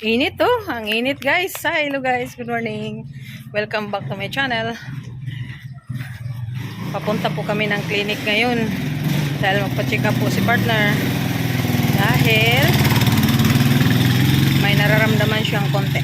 Init to. Ang init guys. Hi, hello guys. Good morning. Welcome back to my channel. Papunta po kami ng clinic ngayon. Dahil magpa-check up po si partner. Dahil may nararamdaman siyang konti.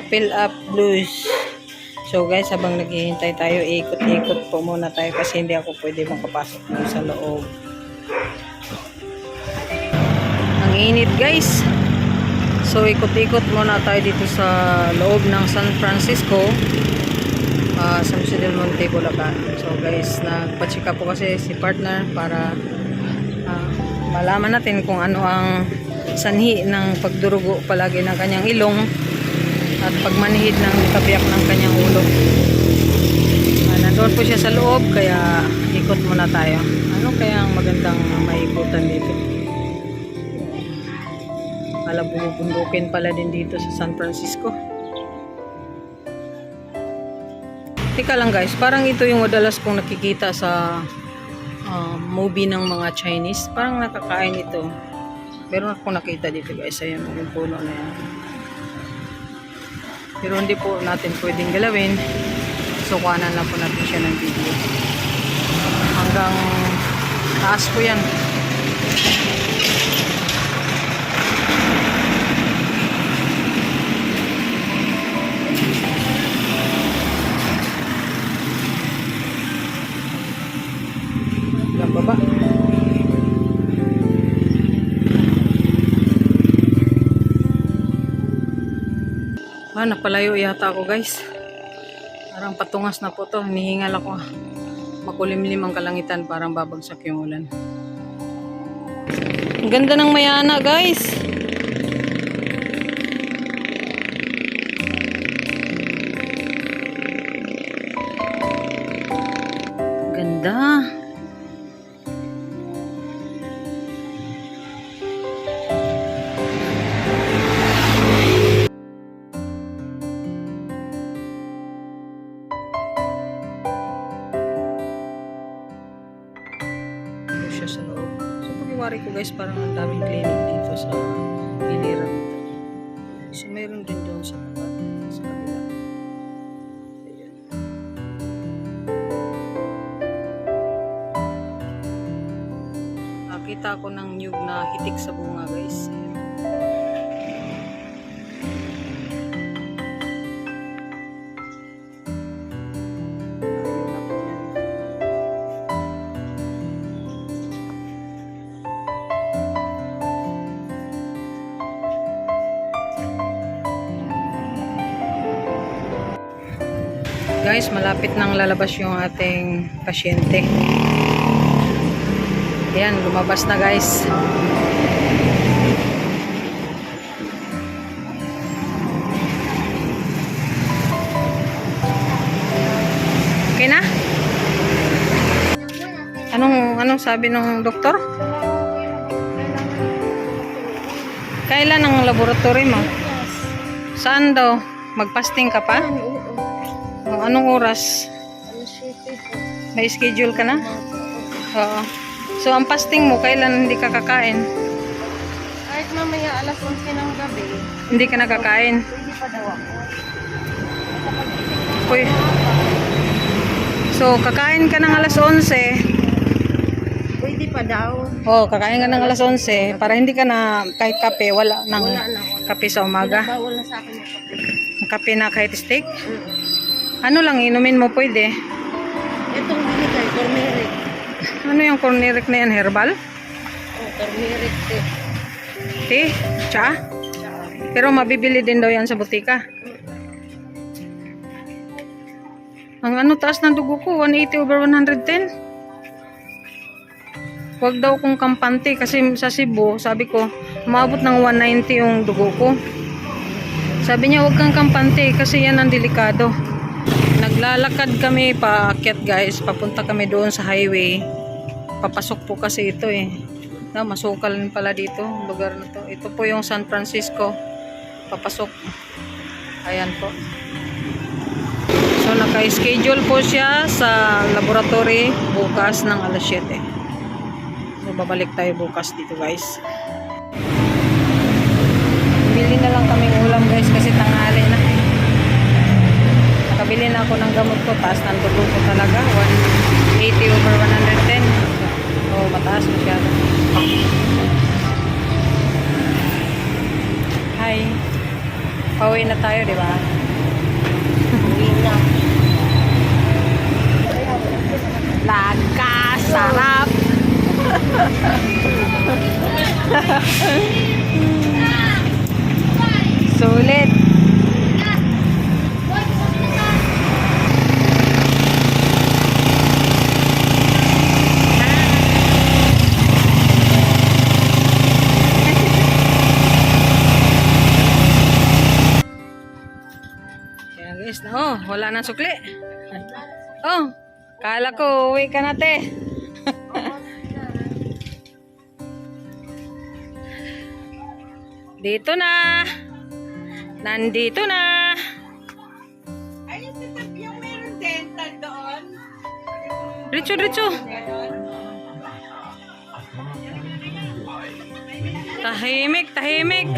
Fill up, blues. So guys, habang naghihintay tayo, ikot-ikot po muna tayo kasi hindi ako pwede makapasok dun sa loob. Ang init guys. So ikot-ikot muna tayo dito sa loob ng San Francisco. Uh, San Jose del Monte, Bulacan. So guys, nagpa-check po kasi si partner para ah, malaman natin kung ano ang sanhi ng pagdurugo palagi ng kanyang ilong at pagmanhid ng kabiyak ng kanyang ulo. Uh, nandun po siya sa loob kaya ikot muna tayo. Ano kaya ang magandang maikutan dito? Ala bumubundukin pala din dito sa San Francisco. Teka lang guys, parang ito yung madalas kong nakikita sa uh, movie ng mga Chinese. Parang nakakain ito. Meron ako nakita dito guys. Ayan, yung puno na yan. Pero hindi po natin pwedeng galawin. So, kuhanan lang po natin siya ng video. Hanggang taas po yan. Ah, napalayo yata ako guys. Parang patungas na po to. Hinihingal ako. Makulimlim ang kalangitan. Parang babagsak yung ulan. Ang ganda ng mayana guys. Guys, parang ang daming clinic dito sa giliran nito. So, meron din doon sa. Ayan. Nakita ko ng nyug na hitik sa bunga guys. Ayan. Guys, malapit nang lalabas yung ating pasyente. Ayan, lumabas na guys. Okay na? Anong anong sabi ng doktor? Kailan ang laboratory mo? Saan daw? Magpasting ka pa? O, anong oras? May schedule ka na? Oo. So, ang fasting mo, kailan hindi ka kakain? Kahit mamaya alas 11 ng gabi, Hindi ka nakakain. pwede pa daw ako. Uy. So, kakain ka ng alas 11. Pwede pa daw. Oh, kakain ka ng alas 11 para hindi ka na kahit kape, wala nang Wala na ako. kape sa umaga. Bawal na sa akin yung kape. Kape na kahit steak. Ano lang inumin mo pwede? Itong binigay, turmeric. Ano yung corneric na yan, herbal? Oh, turmeric tea. Tea? Cha? Pero mabibili din daw yan sa butika. Ang ano taas ng dugo ko, 180 over 110. Huwag daw kong kampante kasi sa Cebu, sabi ko, umabot ng 190 yung dugo ko. Sabi niya, huwag kang kampante kasi yan ang delikado. Naglalakad kami paakyat guys, papunta kami doon sa highway. Papasok po kasi ito eh. Na, masukal pala dito, lugar na to. Ito po yung San Francisco. Papasok. Ayan po. So, naka-schedule po siya sa laboratory bukas ng alas 7. So, babalik tayo bukas dito guys. Bili na lang kami ulam guys kasi tanghali na. Nakabili na ako ng gamot ko. Taas ng dugo ko talaga. 180 over 110. So, mataas masyado. Hi. Pauwi na tayo, di ba? Oh, wala na sukli. Oh, kala ko uwi ka na te. Dito na. Nandito na. Ayun, yung meron dental doon. Richo, richo. Tahimik, tahimik.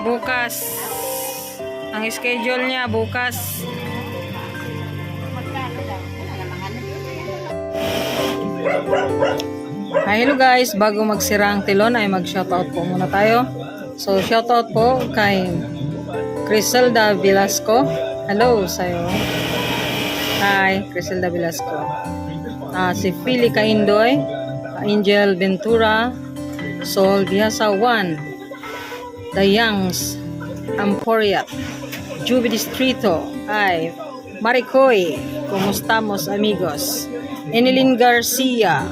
Bukas. Ang schedule niya bukas. Hi, hello guys. Bago magsira ang tilon ay mag-shoutout po muna tayo. So, shoutout po kay Criselda Velasco. Hello sa'yo. Hi, Criselda Velasco. Ah, si Philly Kaindoy, Angel Ventura, Sol Biasa 1, The Youngs, Amporia, Juby Distrito, Hi, Maricoy, Kumustamos amigos? Enilin Garcia,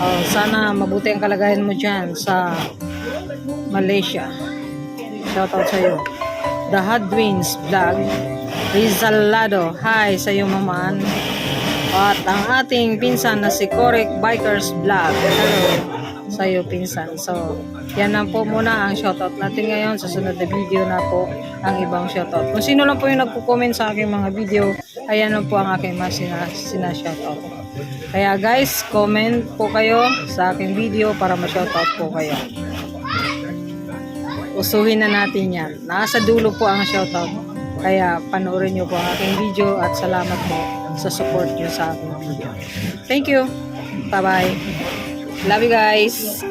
oh, sana mabuti ang kalagayan mo dyan sa Malaysia. Shoutout sa'yo. The Hadwins Vlog, Rizal Lado, hi sa iyo maman. At ang ating pinsan na si Korek Bikers Vlog, hello sa iyo pinsan. So, yan lang po muna ang shoutout natin ngayon. Sa sunod na video na po ang ibang shoutout. Kung sino lang po yung nagko-comment sa aking mga video, ayan lang po ang aking mga sina, sina shoutout. Kaya guys, comment po kayo sa aking video para ma-shoutout po kayo. Usuhin na natin yan. Nasa dulo po ang shoutout. Kaya panoorin nyo po ang aking video at salamat po sa support nyo sa aking video. Thank you. Bye-bye. Love you guys.